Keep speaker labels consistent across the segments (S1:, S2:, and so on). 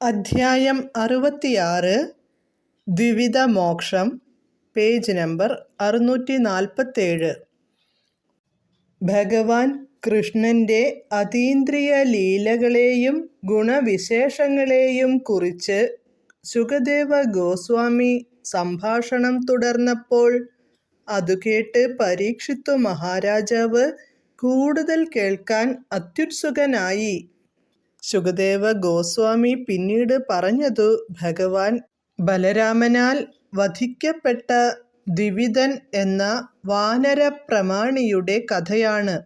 S1: അധ്യായം അറുപത്തിയാറ് ദ്വിവിധ മോക്ഷം പേജ് നമ്പർ അറുന്നൂറ്റി നാൽപ്പത്തേഴ് ഭഗവാൻ കൃഷ്ണന്റെ അതീന്ദ്രിയ ലീലകളെയും ഗുണവിശേഷങ്ങളെയും കുറിച്ച് സുഖദേവ ഗോസ്വാമി സംഭാഷണം തുടർന്നപ്പോൾ അതു കേട്ട് പരീക്ഷിത്തു മഹാരാജാവ് കൂടുതൽ കേൾക്കാൻ അത്യുത്സുകനായി. സുഖദേവ ഗോസ്വാമി പിന്നീട് പറഞ്ഞതു ഭഗവാൻ ബലരാമനാൽ വധിക്കപ്പെട്ട ദ്വിവിധൻ എന്ന വാനരപ്രമാണിയുടെ കഥയാണ്.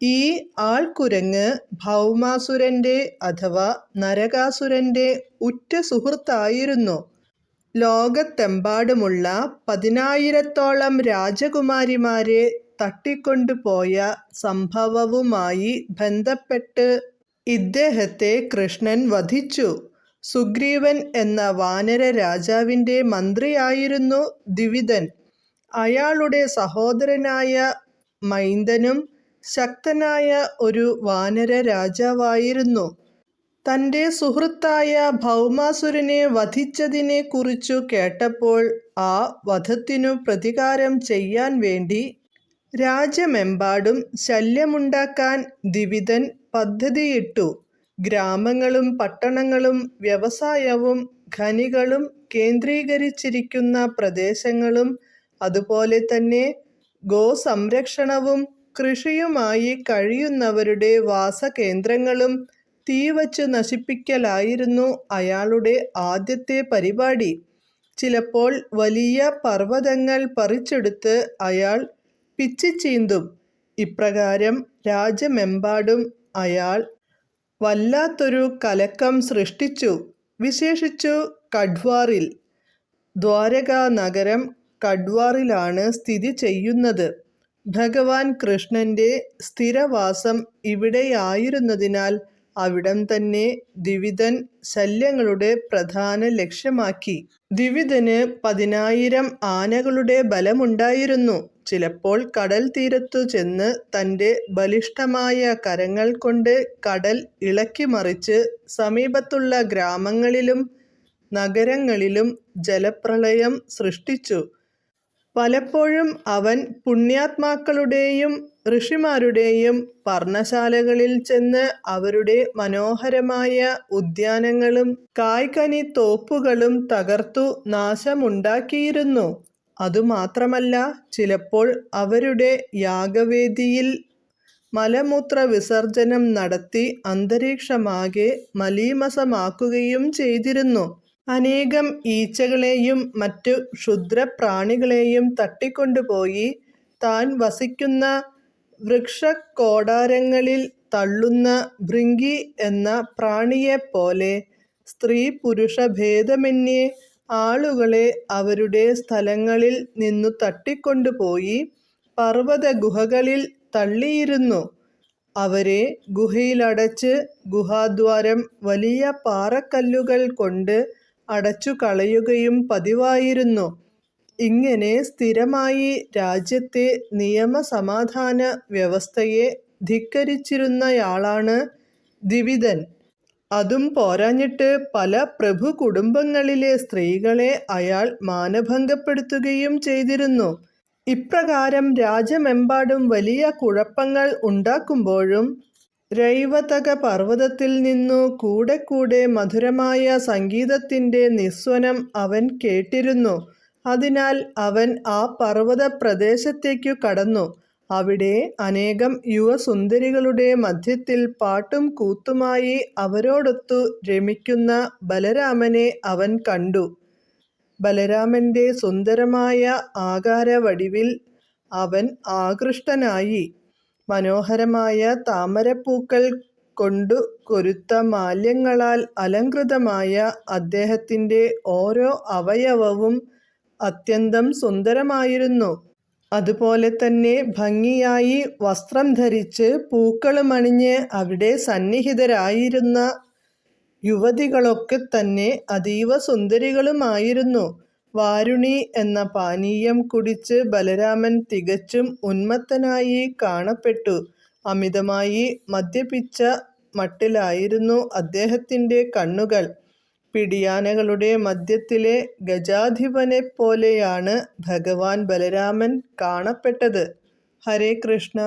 S1: ഈ ആൾക്കുരങ്ങ് ഭൗമാസുരന്റെ അഥവാ നരകാസുരന്റെ ഉറ്റ സുഹൃത്തായിരുന്നു. ലോകത്തെമ്പാടുമുള്ള പതിനായിരത്തോളം രാജകുമാരിമാരെ തട്ടിക്കൊണ്ടുപോയ സംഭവവുമായി ബന്ധപ്പെട്ട് ഇദ്ദേഹത്തെ കൃഷ്ണൻ വധിച്ചു. സുഗ്രീവൻ എന്ന വാനര രാജാവിന്റെ മന്ത്രിയായിരുന്നു ദ്വിവിധൻ. അയാളുടെ സഹോദരനായ മൈന്ദനും ശക്തനായ ഒരു വാനര രാജാവായിരുന്നു. തന്റെ സുഹൃത്തായ ഭൗമാസുരനെ വധിച്ചതിനെ കുറിച്ചു കേട്ടപ്പോൾ ആ വധത്തിനു പ്രതികാരം ചെയ്യാൻ വേണ്ടി രാജ്യമെമ്പാടും ശല്യമുണ്ടാക്കാൻ ദ്വിവിധൻ പദ്ധതിയിട്ടു. ഗ്രാമങ്ങളും പട്ടണങ്ങളും വ്യവസായവും ഖനികളും കേന്ദ്രീകരിച്ചിരിക്കുന്ന പ്രദേശങ്ങളും അതുപോലെ തന്നെ ഗോസംരക്ഷണവും കൃഷിയുമായി കഴിയുന്നവരുടെ വാസകേന്ദ്രങ്ങളും തീവച്ചു നശിപ്പിക്കലായിരുന്നു അയാളുടെ ആദ്യത്തെ പരിപാടി. ചിലപ്പോൾ വലിയ പർവതങ്ങൾ പറിച്ചെടുത്ത് അയാൾ പിച്ചിച്ചീന്തും ഇപ്രകാരം രാജ്യമെമ്പാടും അയാൾ വല്ലാത്തൊരു കലക്കം സൃഷ്ടിച്ചു. വിശേഷിച്ചു കഡ്വാറിൽ. ദ്വാരകാ നഗരം കഡ്വാറിലാണ് സ്ഥിതി ചെയ്യുന്നത്. ഭഗവാൻ കൃഷ്ണന്റെ സ്ഥിരവാസം ഇവിടെയായിരുന്നതിനാൽ അവിടം തന്നെ ദ്വിവിധൻ ശല്യങ്ങളുടെ പ്രധാന ലക്ഷ്യമാക്കി. ദ്വിവിധന് പതിനായിരം ആനകളുടെ ബലമുണ്ടായിരുന്നു. ചിലപ്പോൾ കടൽ തീരത്തു ചെന്ന് തന്റെ ബലിഷ്ഠമായ കരങ്ങൾ കൊണ്ട് കടൽ ഇളക്കി മറിച്ച് സമീപത്തുള്ള ഗ്രാമങ്ങളിലും നഗരങ്ങളിലും ജലപ്രളയം സൃഷ്ടിച്ചു. പലപ്പോഴും അവൻ പുണ്യാത്മാക്കളുടെയും ഋഷിമാരുടെയും പർണശാലകളിൽ ചെന്ന് അവരുടെ മനോഹരമായ ഉദ്യാനങ്ങളും കായ്കനി തോപ്പുകളും തകർത്തു നാശമുണ്ടാക്കിയിരുന്നു. അതുമാത്രമല്ല ചിലപ്പോൾ അവരുടെ യാഗവേദിയിൽ മലമൂത്ര വിസർജനം നടത്തി അന്തരീക്ഷമാകെ മലീമസമാക്കുകയും ചെയ്തിരുന്നു. അനേകം ഈച്ചകളെയും മറ്റു ക്ഷുദ്രപ്രാണികളെയും തട്ടിക്കൊണ്ടുപോയി താൻ വസിക്കുന്ന വൃക്ഷക്കോടാരങ്ങളിൽ തള്ളുന്ന ഭൃങ്കി എന്ന പ്രാണിയെപ്പോലെ സ്ത്രീ-പുരുഷഭേദമന്യേ ആളുകളെ അവരുടെ സ്ഥലങ്ങളിൽ നിന്നു തട്ടിക്കൊണ്ടുപോയി പർവത ഗുഹകളിൽ തള്ളിയിരുന്നു. അവരെ ഗുഹയിലടച്ച് ഗുഹാദ്വാരം വലിയ പാറക്കല്ലുകൾ കൊണ്ട് അടച്ചു കളയുകയും പതിവായിരുന്നു. ഇങ്ങനെ സ്ഥിരമായി രാജ്യത്തെ നിയമസമാധാന വ്യവസ്ഥയെ ധിക്കരിച്ചിരുന്നയാളാണ് ദ്വിവിദൻ. അതും പോരാഞ്ഞിട്ട് പല പ്രഭു കുടുംബങ്ങളിലെ സ്ത്രീകളെ അയാൾ മാനഭംഗപ്പെടുത്തുകയും ചെയ്തിരുന്നു. ഇപ്രകാരം രാജ്യമെമ്പാടും വലിയ കുഴപ്പങ്ങൾ ഉണ്ടാക്കുമ്പോഴും രൈവതക പർവതത്തിൽ നിന്നു കൂടെ കൂടെ മധുരമായ സംഗീതത്തിന്റെ നിസ്വനം അവൻ കേട്ടിരുന്നു. അതിനാൽ അവൻ ആ പർവതപ്രദേശത്തേക്കു കടന്നു. അവിടെ അനേകം യുവസുന്ദരികളുടെ മധ്യത്തിൽ പാട്ടും കൂത്തുമായി അവരോടൊത്തു രമിക്കുന്ന ബലരാമനെ അവൻ കണ്ടു. ബലരാമന്റെ സുന്ദരമായ ആകാരവടിവിൽ അവൻ ആകൃഷ്ടനായി. മനോഹരമായ താമരപ്പൂക്കൾ കൊണ്ടു കൊരുത്ത മാല്യങ്ങളാൽ അലങ്കൃതമായ അദ്ദേഹത്തിന്റെ ഓരോ അവയവവും അത്യന്തം സുന്ദരമായിരുന്നു. അതുപോലെതന്നെ ഭംഗിയായി വസ്ത്രം ധരിച്ച് പൂക്കളുമണിഞ്ഞ് അവിടെ സന്നിഹിതരായിരുന്ന യുവതികളൊക്കെ തന്നെ അതീവ സുന്ദരികളുമായിരുന്നു. വാരുണി എന്ന പാനീയം കുടിച്ച് ബലരാമൻ തികച്ചും ഉന്മത്തനായി കാണപ്പെട്ടു. അമിതമായി മദ്യപിച്ച മട്ടിലായിരുന്നു അദ്ദേഹത്തിന്റെ കണ്ണുകൾ. പിടിയാനകളുടെ മധ്യത്തിലെ ഗജാധിപനെപ്പോലെയാണ് ഭഗവാൻ ബലരാമൻ കാണപ്പെട്ടത്. ഹരേ കൃഷ്ണ